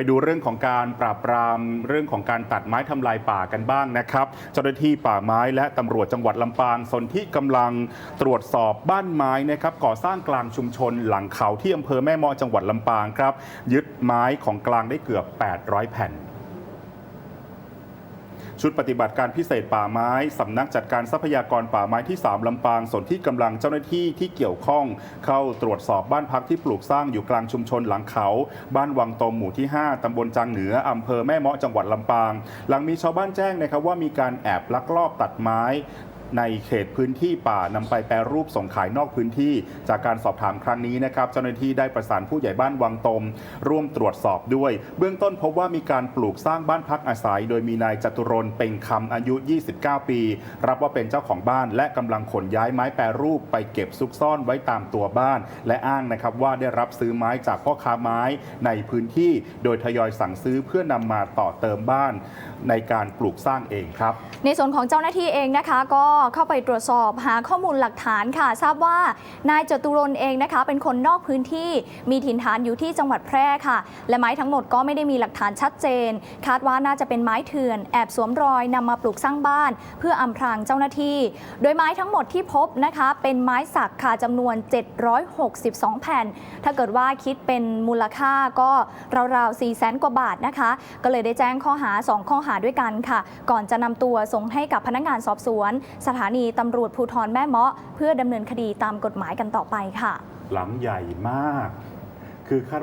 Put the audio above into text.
ไปดูเรื่องของการปราบปรามเรื่องของการตัดไม้ทำลายป่ากันบ้างนะครับ เจ้าหน้าที่ป่าไม้และตำรวจจังหวัดลำปางสนที่กำลังตรวจสอบบ้านไม้นะครับก่อสร้างกลางชุมชนหลังเขาที่อำเภอแม่เมาะจังหวัดลำปางครับยึดไม้ของกลางได้เกือบ 800 แผ่น ชุดปฏิบัติการพิเศษป่าไม้ สำนักจัดการทรัพยากรป่าไม้ที่ 3 ลำปางส่วนที่กำลังเจ้าหน้าที่ที่เกี่ยวข้อง เข้าตรวจสอบบ้านพักที่ปลูกสร้างอยู่กลางชุมชนหลังเขา บ้านวังตมหมู่ที่ 5 ตำบลจางเหนืออำเภอแม่เมาะจังหวัดลำปาง หลังมีชาวบ้านแจ้งนะครับว่ามีการแอบลักลอบตัดไม้ ในเขตพื้นที่ป่านำไปแปรรูปส่งขายนอกพื้นที่ จากการสอบถามครั้งนี้นะครับเจ้าหน้าที่ได้ประสานผู้ใหญ่บ้านวังตม ร่วมตรวจสอบด้วย เบื้องต้นพบว่ามีการปลูกสร้างบ้านพักอาศัย โดยมีนายจตุรนเป่งคำอายุ 29 ปี รับว่าเป็นเจ้าของบ้าน และกำลังขนย้ายไม้แปรรูปไปเก็บซุกซ่อนไว้ตามตัวบ้าน และอ้างนะครับว่าได้รับซื้อไม้จากพ่อค้าไม้ในพื้นที่ โดยทยอยสั่งซื้อเพื่อนำมาต่อเติมบ้าน ในการปลูกสร้างเองครับ ในส่วนของเจ้าหน้าที่เองนะคะก็เข้าไปตรวจสอบหาข้อมูลหลักฐานค่ะ ทราบว่านายจตุรนเองนะคะ เป็นคนนอกพื้นที่มีถิ่นฐานอยู่ที่จังหวัดแพร่ค่ะ และไม้ทั้งหมดก็ไม่ได้มีหลักฐานชัดเจน คาดว่าน่าจะเป็นไม้เถื่อนแอบสวมรอยนำมาปลูกสร้างบ้าน เพื่ออำพรางเจ้าหน้าที่ โดยไม้ทั้งหมดที่พบนะคะ เป็นไม้สักค่ะจำนวน 762 แผ่น ถ้าเกิดว่าคิดเป็นมูลค่าก็ราวๆ4 0 0แสนกว่าบาทนะคะ ก็เลยได้แจ้งข้อหา 2 ข้อหาด้วยกันค่ะ ก่อนจะนำตัวส่งให้กับพนักงานสอบสวนสถานีตำรวจภูธรแม่เมาะ เพื่อดำเนินคดีตามกฎหมายกันต่อไปค่ะ หลังใหญ่มาก คือคาด